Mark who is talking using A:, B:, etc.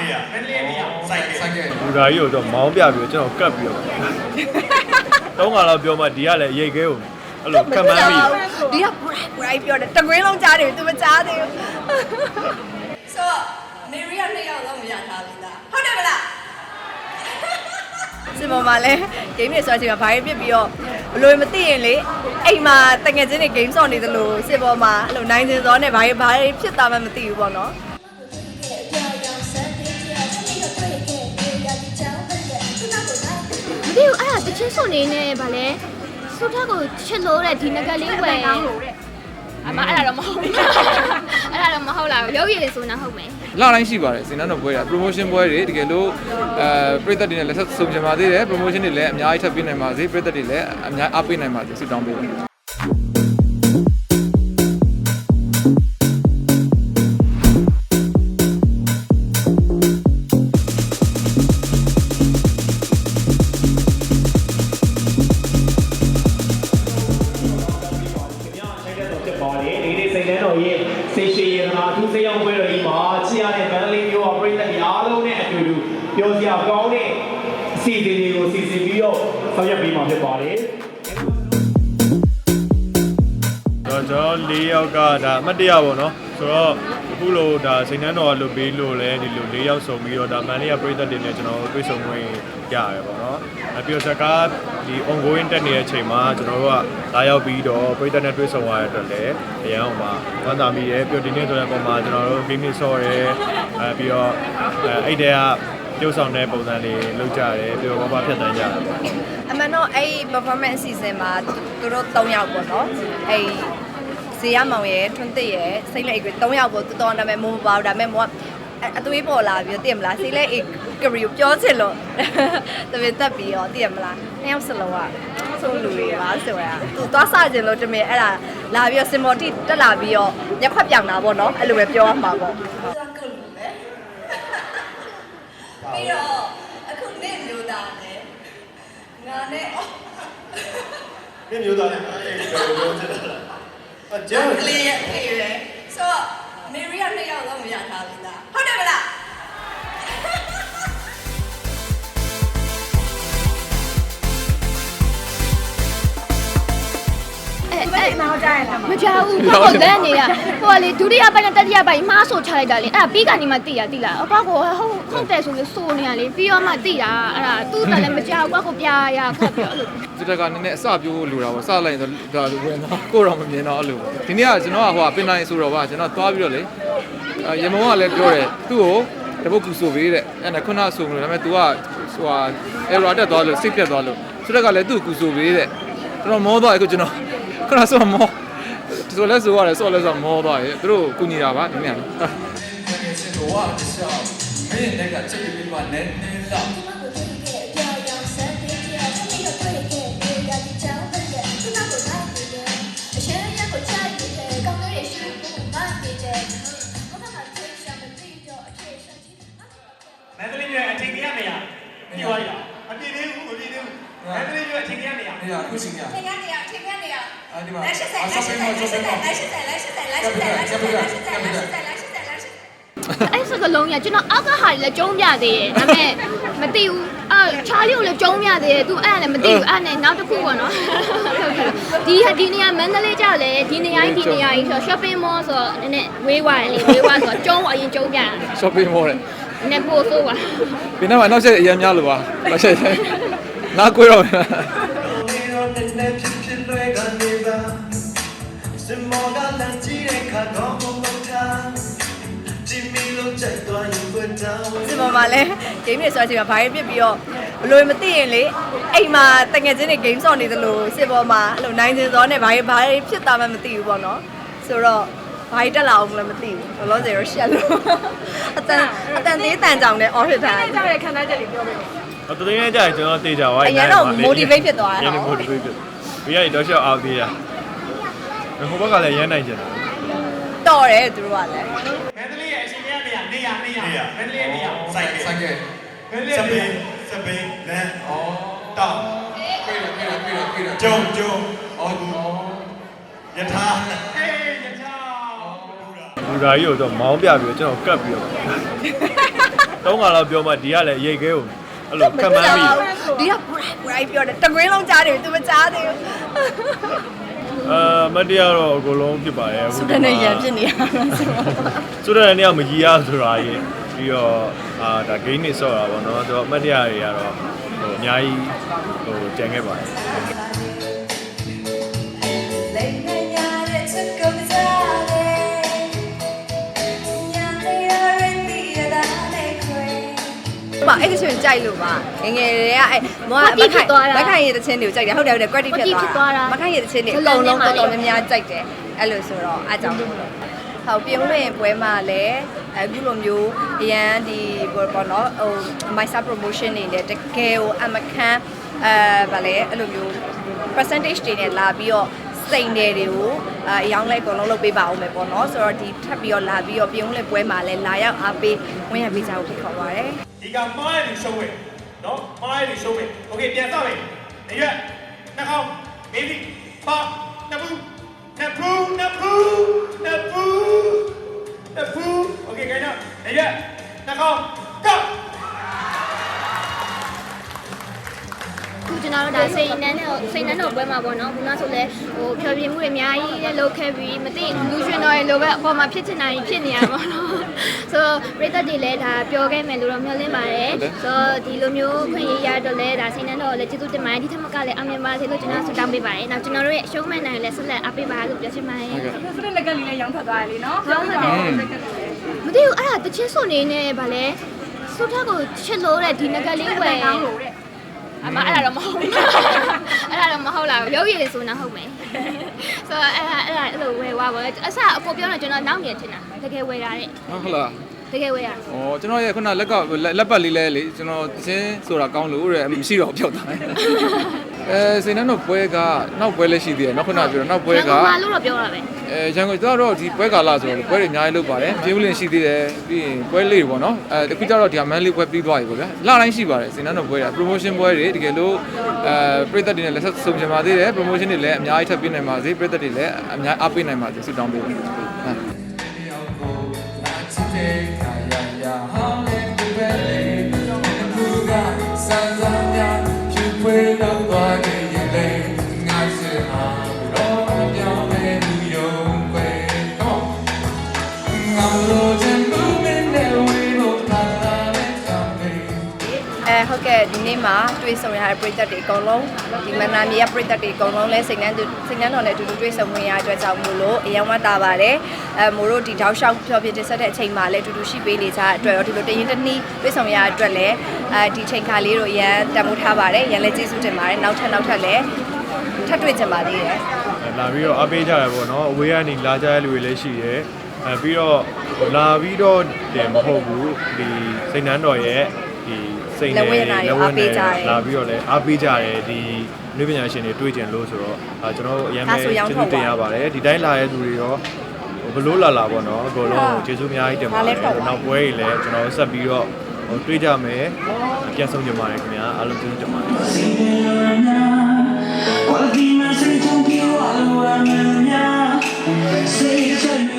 A: နေရမန္တလေးနေရစိုက်က
B: ဆိုင်ကယ်
C: ဘူဒါကြီးကိုတော့မောင်းပြပြီးတော့ကျွန်တော်ကတ်ပြီးတော့တုံးကတော့ပြောမှဒီကလည်းရိတ်ခဲကိုအဲ့လိုခံမှန်းပြီး
D: ဒီက bright bright ပြောတယ်တကွင်းလုံးကြားတယ်သူမကြားသေးဘူးဆိုတော့မေရီကနှစ်ယောက်လုံးမရထားဘူးလားဟုတ်တယ်မလားစင်ပေါ်မှာလဲ game တွေဆိုတော့ချိန်မှာဘာတွေပြစ်ပြီးတော့ဘလို့မသိရင်လေအိမ်မှာတငယ်ချင်းတွေ game ဆော့နေသလိုစင်ပေါ်မှာအဲ့လိုနိုင်စင်စောနဲ့ဘာတွေဘာတွေဖြစ်သွားမှမသိဘူးပေါ့နော်
E: ချင်းစွန်နေနဲ့ဗာလဲစုထက်ကိုချစ်လို့တဲ့ဒီငကလေးဝယ်အမအဲ့ဒါတော့မဟုတ်ဘူးအဲ့ဒါတော့မဟုတ်လားရုပ်ရည်ဆိုနေဟုတ်မယ်
B: လာတိုင်းရှိပါတယ်စင်နန်းတော်ပွဲတာ promotion ပွဲတွေတကယ်လို့အဲပြည်သက်တွေနဲ့လက်ဆက်ဆုံချင်ပါသေးတယ် promotion တွေလည်းအများကြီးထပ်ပေးနိုင်ပါစေပြည်သက်တွေလည်းအများအားပေးနိုင်ပါစေဆုတောင်းပေးပါ
A: ဆောင်ရွက်ပေးမှာဖြစ်ပါတယ်
C: တော့ကျွန်တော်၄ယောက်ကဒါအမှတ်တရပေါ့နော်ဆိုတော့အခုလိုဒါစိန်နှန်းတော်ကလွတ်ပြီးလို့လဲဒီလို၄ယောက်စုံပြီးတော့ဒါမန်လေးကပြည်သက်တွေနဲ့ကျွန်တော်တို့တွေ့ဆုံခွင့်ရတယ်ပေါ့နော်အပြိုစကားဒီ ongoing တက်နေတဲ့အချိန်မှာကျွန်တော်တို့ကလာရောက်ပြီးတော့ပြည်သက်နဲ့တွေ့ဆုံရတဲ့အတွက်လည်းအရန်အောင်ပါဝမ်းသာမိတယ်ပြီးတော့ဒီနေ့ဆိုတဲ့ပုံမှာကျွန်တော်တို့ game ဆော့ရဲအဲပြီးတော့အဲအဲ့တဲ့က ပြုတ်ဆောင်တဲ့ပုံစံလေးလုပ်ကြတယ်ပြီးတော့ဘာဘာဖြတ်တန်းကြတယ်ပေါ့
D: အမှန်တော့အဲ့ performance အစီအစဉ်မှာသူတို့၃ယောက်ပေါ့နော်အဲ့ဇေယမောင်ရဲ့ထွန်းတစ်ရဲ့စိတ်လက်အိတ်တွေ၃ယောက်ပေါ့တူတော်နာမည်မိုးမပါဘူးဒါပေမဲ့မိုးကအသွေးပေါ်လာပြီးသိရမလားစိတ်လက်အိတ်ကရီကိုပြောချင်လို့တပည့်တက်ပြီးတော့သိရမလားနှစ်ယောက်စလုံးကဆုံးလူတွေပါဆိုတာသူသွားစကြင်လို့တမင်အဲ့ဒါလာပြီးတော့စင်မော်တီတက်လာပြီးတော့ရက်ခွက်ပြောင်တာပေါ့နော်အဲ့လိုပဲပြောရမှာပေါ့ ပြီးတော့အခုနေ့မျိုးသားနဲ့ငါနဲ့
A: ဒီမျိုးသားနဲ့အဲ့ဒီလိုပြောချင်တာအကျန်း
D: ကလေးရဲ့ဖေးပဲဆိုတော့မေရီကနှစ်ယောက်လုံးမရထားဘူးလားဟုတ်တယ်မလား
E: အဲ့အဲ့မကြောက်ဘူးဘာကိုလဲနေရဟိုကလေဒုတိယပိုင်းနဲ့တတိယပိုင်းမှားဆိုချလိုက်တာလေအဲ့ဒါပြီးကနေမှသိရသိလားအကွာကိုဟုတ်ဟုတ်တယ်ဆိုလို့စိုးနေရလေပြီးတော့မှသိတာအဲ့ဒါသူ့တလည်းမကြောက်ကွာကိုပြရခက်ပြောအဲ့လို
B: စစ်တပ်ကနည်းနည်းအစပြိုးလိုတာပေါ့စလိုက်ရင်တော့ဒါလိုဝင်တော့ကိုတော့မမြင်တော့အဲ့လိုပေါ့ဒီနေ့ကကျွန်တော်ကဟိုကပင်တိုင်းဆိုတော့ပါကျွန်တော်သွားပြီးတော့လေရေမုံကလည်းပြောတယ်သူ့ကိုတပုတ်ကူဆိုပေးတဲ့အဲ့ဒါခုနဆိုမလို့ဒါပေမဲ့ तू ကဟိုဟာ error တက်သွားလို့စိတ်ပြတ်သွားလို့စစ်တပ်ကလည်းသူ့ကိုကူဆိုပေးတဲ့ကျွန်တော်မောသွားပြီကျွန်တော် ခုနဆိုမောဆိုလဲဆိုရတယ်ဆိုလဲဆိုမောသွားပြီသူတို့ကူညီတာပါဒီနေ့က
F: ရှင်ကိုဝါတခြားမင်းနဲ့ကချက်ပြီးမှနည်းနည်းလောက်
A: မန္တလေးရဲ့အချိန်ကြီးရမရပြောရအောင်အပြည့်သေးဘူးမပြည့်သေးဘူး မန္တလေးရဲ့အချိန်ကြီးရမရ
F: နေရခုချင်းရ
D: သင်ကနေရထင်ရနေရ
F: အဲဒီမှာ
D: လက်ရှိဆိုင်လက်ရှိဆိုင်လက်ရှိဆိုင်လက်ရှိဆိုင်လက်ရှိဆိုင်လက်ရှိဆိုင်လက်ရှိဆိုင်လက်ရှိဆိုင်လက်ရှိဆိုင်လက်ရှိဆိုင်လက်ရှိဆိုင်
E: အဲ့စကလုံးကကျွန်တော်အောက်ကဟာတွေလည်းကျုံးပြသေးတယ်ဒါပေမဲ့မသိဘူးအာချားလေးကိုလည်းကျုံးပြသေးတယ်သူအဲ့ဒါလည်းမသိဘူးအဲ့နဲ့နောက်တစ်ခုပေါ့နော်ဒီဟာဒီနေရာမန္တလေးကြလဲဒီနေရာကြီးဒီနေရာကြီးဆို shopping mall ဆိုတော့နည်းနည်းဝေးသွားတယ်လေဝေးသွားဆိုတော့ကျုံးအရင်ကျုံးပြတာ
B: shopping mall တဲ့
E: နည်းနည်းပို့ဆိုးပါ
B: ဒီနေ့မှာနောက်ဆက်အရင်များလို့ပါနောက်ဆက် နားကွေးတော့မယ်
A: စမောကလမ်းကြီးတဲ့ခါတော့မမထားဒီမီလုံးကြိုက်သွားရင်ဝတ်တောင်း
D: ဒီမှာမှာလဲ game တွေဆိုတော့ချိန်မှာဘာတွေပြစ်ပြီးတော့ဘလို့မသိရင်လေအိမ်မှာတငယ်ချင်းတွေ game ဆော့နေသလိုစစ်ပေါ်မှာအဲ့လိုနိုင်စင်စောနဲ့ဘာတွေဘာတွေဖြစ်သွားမှမသိဘူးပေါ့နော်ဆိုတော့ဘာတွေတက်လာအောင်လည်းမသိဘူးဘလို့စေရရှက်လို့အတန်အတန်သေးတန်ကြောင်နဲ့ off ထားတယ်
C: အတ သိန်းနဲ့ကြာရင်ကျွန်တော်တေးကြပါ
D: အရင်တော့ motivate ဖြစ်သွားတာ
C: ရန် motivate ဖြစ်ပြီးရတော့ရှောက်အောင်သေးတာဟိုဘက်ကလည်းရမ်းနိုင်ကြတယ်
D: တော်တယ်သူတို့ကလည်း
A: မန္တလေးရဲ့အချိန်ကြီးရနေရနေရနေရမန္တလေးနေရစိုက်
F: ဆိုင်ကယ်
A: မန္တလေးစပင်းစပင်းလမ်း
F: ဩ
A: တောင်း
F: ပြေးတယ်ပြေးတယ်ပြေးတယ်ပြေးတယ်
A: ကျုံကျုံ
F: ဩဩ
A: ယထာအေးယထာ
C: ဘူဒါကြီးကိုတော့မောင်းပြပြီးတော့ကျွန်တော်ကတ်ပြီးတော့တုံးကတော့ပြောမှဒီကလည်းရိတ်ခဲကို အဲ့လိုခံမှန်းမိ
D: ဒီကဘရိုက်ဘရိုက်ပြောတယ်တကွင်းလုံးကြားတယ်သူမကြားသေးဘူး
C: အာမတ်တရားတော့အကုန်လုံးဖြစ်ပါတယ်
D: စူဒန်နဲ့ရန်ဖြစ်နေရတာဆိုတော့
C: စူဒန်နဲ့မကြီးရဆိုတာကြီးပြီးတော့အာဒါ game နေဆော့တာပေါ့နော်ဆိုတော့အမတ်တရားတွေကတော့ဟိုအများကြီးဟိုကြံခဲ့ပါတယ်
D: အဲ့ဒီချင်းကြိုက်လို့ပါငယ်ငယ်တွေကအဲ့မောကမခိုင်မခိုင်ရတဲ့ချင်းတွေကိုကြိုက်တယ်ဟုတ်တယ်ဟုတ်တယ် quality ဖြစ်သွားတာမခိုင်ရတဲ့ချင်းတွေအကုန်လုံးတော်တော်များများကြိုက်တယ်အဲ့လိုဆိုတော့အားကြောင့်ဟုတ်ပြုံးဝင်ပွဲမှာလည်းအခုလိုမျိုးအရန်ဒီပေါ့နော်ဟို my sub promotion နေနဲ့တကယ်ကိုအမခန်းအဲဗာလဲအဲ့လိုမျိုး percentage တွေနဲ့လာပြီးတော့ စိန်တယ်တွေကိုအဲအယောင်းလိုက်အကုန်လုံးလုပ်ပေးပါအောင်မယ်ပေါ့နော်ဆိုတော့ဒီထပ်ပြီးတော့လာပြီးတော့ပြုံးလက်ပွဲမှာလည်းလာရောက်အားပေးဝင်ရပေးကြဖို့ဖိတ်ခေါ်ပါရစေ
A: ဒီကမားရည်ရှုံးဝင်နော်မားရည်ရှုံးဝင်โอเคပြန်စမယ်နေရွက်နှာခေါင်းမေးပြီပါနှစ်ဘူးနှစ်ဘူးနှစ်ဘူးနှစ်ဘူးနှစ်ဘူးโอเคခိုင်းတော့နေရွက်နှာခေါင်း ကောက်
E: ခုကျွန်တော်တို့ဒါစိန်နန်းနဲ့စိန်နန်းတို့ပွဲမှာပေါ့နော်ခုနဆိုလဲဟိုဖြောပြမှုတွေအများကြီးလည်းလုပ်ခဲ့ပြီးမသိလူရှင်တော်ရဲ့လိုပဲအပေါ်မှာဖြစ်ချင်တာကြီးဖြစ်နေရပါတော့ဆိုတော့ပြည်သက်တွေလည်းဒါပြောခဲ့မယ်လို့တော့မျှော်လင့်ပါတယ်ဆိုတော့ဒီလိုမျိုးခွင့်ရရတော့လဲဒါစိန်နန်းတော်လည်းကျေးဇူးတင်ပါတယ်ဒီထက်မကလည်းအမြင်ပါစေလို့ကျွန်တော်ဆုတောင်းပေးပါတယ်နောက်ကျွန်တော်တို့ရဲ့အရှုံးမဲ့နိုင်လည်းဆက်လက်အားပေးပါလို့ပြောချင်ပါတယ်
G: ဆိုတဲ့လက်ကလေးလည်းရောင်းထွက်သွားတယ်လीနော်
E: ဟုတ်ဟုတ်တယ်မသိဘူးအဲ့ဒါတချင်းစွန်နေနေဗာလဲစုထက်ကိုချစ်လို့တဲ့ဒီငကလေးဝယ်
G: ကောင်းလို့တဲ့
E: အ မအဲ့ဒါတော့မဟုတ်ဘူးအဲ့ဒါတော့မဟုတ်လားရုပ်ရည်ဆိုတော့ဟုတ်မယ်ဆိုတော့အဲ့ဒါအဲ့ဒါအဲ့လိုဝယ်သွားပါလေအစအကိုပြောတော့ကျွန်တော်နောက်မြင်ချင်တာတကယ်ဝယ်တာတဲ့
B: ဟုတ်လား
E: တကယ်ဝယ်ရ
B: ဩကျွန်တော်ရဲ့ခုနလက်ကလက်ပတ်လေးလဲလေကျွန်တော်တချင်းဆိုတာကောင်းလို့တဲ့မရှိတော့ပြောက်သွားတယ် အဲစိန်နှံတော့ပွဲကနောက်ပွဲလည်းရှိသေးတယ်နောက်ခုနပြောတော့နောက်ပွဲက
E: ဘာလို့တော့ပြောတာပဲ
B: အဲရန်ကုန်ကျတော့ဒီပွဲကာလဆိုတော့ပွဲတွေအများကြီးလုပ်ပါတယ်ပြေးဦးလင်ရှိသေးတယ်ပြီးရင်ပွဲလေးတွေပေါ့နော်အဲတခုကျတော့ဒီကမန်လေးပွဲပြီးသွားပြီပေါ့ဗျာလတိုင်းရှိပါတယ်စိန်နှံတော့ပွဲတာ promotion ပွဲတွေတကယ်လို့အဲပြည်သက်တွေနဲ့လက်ဆက်ဆုံချင်ပါသေးတယ် promotion တွေလည်းအများကြီးထပ်ပေးနိုင်ပါစေပြည်သက်တွေလည်းအများအားပေးနိုင်ပါစေဆုတောင်းပေးပါဟုတ်
D: ဒီနေ့မှာတွေ့ဆုံရတဲ့ပြည်သက်တွေအကုန်လုံးဒီမနာမီရပြည်သက်တွေအကုန်လုံးလဲစိတ်နှမ်းသူစိတ်နှမ်းတော်နဲ့အတူတူတွေ့ဆုံဝင်ရတဲ့အတွက်ကြောင့်မို့လို့အယံဝတ်တာပါတယ်အဲမို့တို့ဒီတောက်လျှောက်ဖြောပြတင်ဆက်တဲ့အချိန်မှာလဲအတူတူရှိပေးနေကြတဲ့အတွက်ရောဒီလိုတရင်တနည်းတွေ့ဆုံရတဲ့အတွက်လဲအဲဒီချိန်ခါလေးတို့အရန်တန်ဖိုးထားပါတယ်ရန်လဲကျေးဇူးတင်ပါတယ်နောက်ထပ်နောက်ထပ်လဲထပ်တွေ့ကြပါသေးတယ်
C: လာပြီးတော့အပေးကြရပေါ့နော်အဝေးကနေလာကြတဲ့လူတွေလည်းရှိတယ်အဲပြီးတော့လာပြီးတော့တယ်မဟုတ်ဘူးဒီစိတ်နှမ်းတော်ရဲ့ ဒီစိတ်နဲ့လာပြီးတော့လည်းအားပေးကြတယ်ဒီလူပညာရှင်တွေတွေ့ကြလို့ဆိုတော့အဲကျွန်တော်တို့အရင်ပဲကျေးဇူးတင်ရပါတယ်ဒီတိုင်းလာတဲ့သူတွေရောဘလို့လာလာပေါ့နော်အကုန်လုံးကျေးဇူးအများကြီးတင်ပါတယ်နောက်ပွဲတွေလည်းကျွန်တော်ဆက်ပြီးတော့ဟိုတွေ့ကြမယ်ပြန်ဆုံးကြပါတယ်ခင်ဗျာအားလုံးကျေးဇူးတင်ပါတယ်
H: Cualquier mensaje con que yo a lo amar, ya. Say it's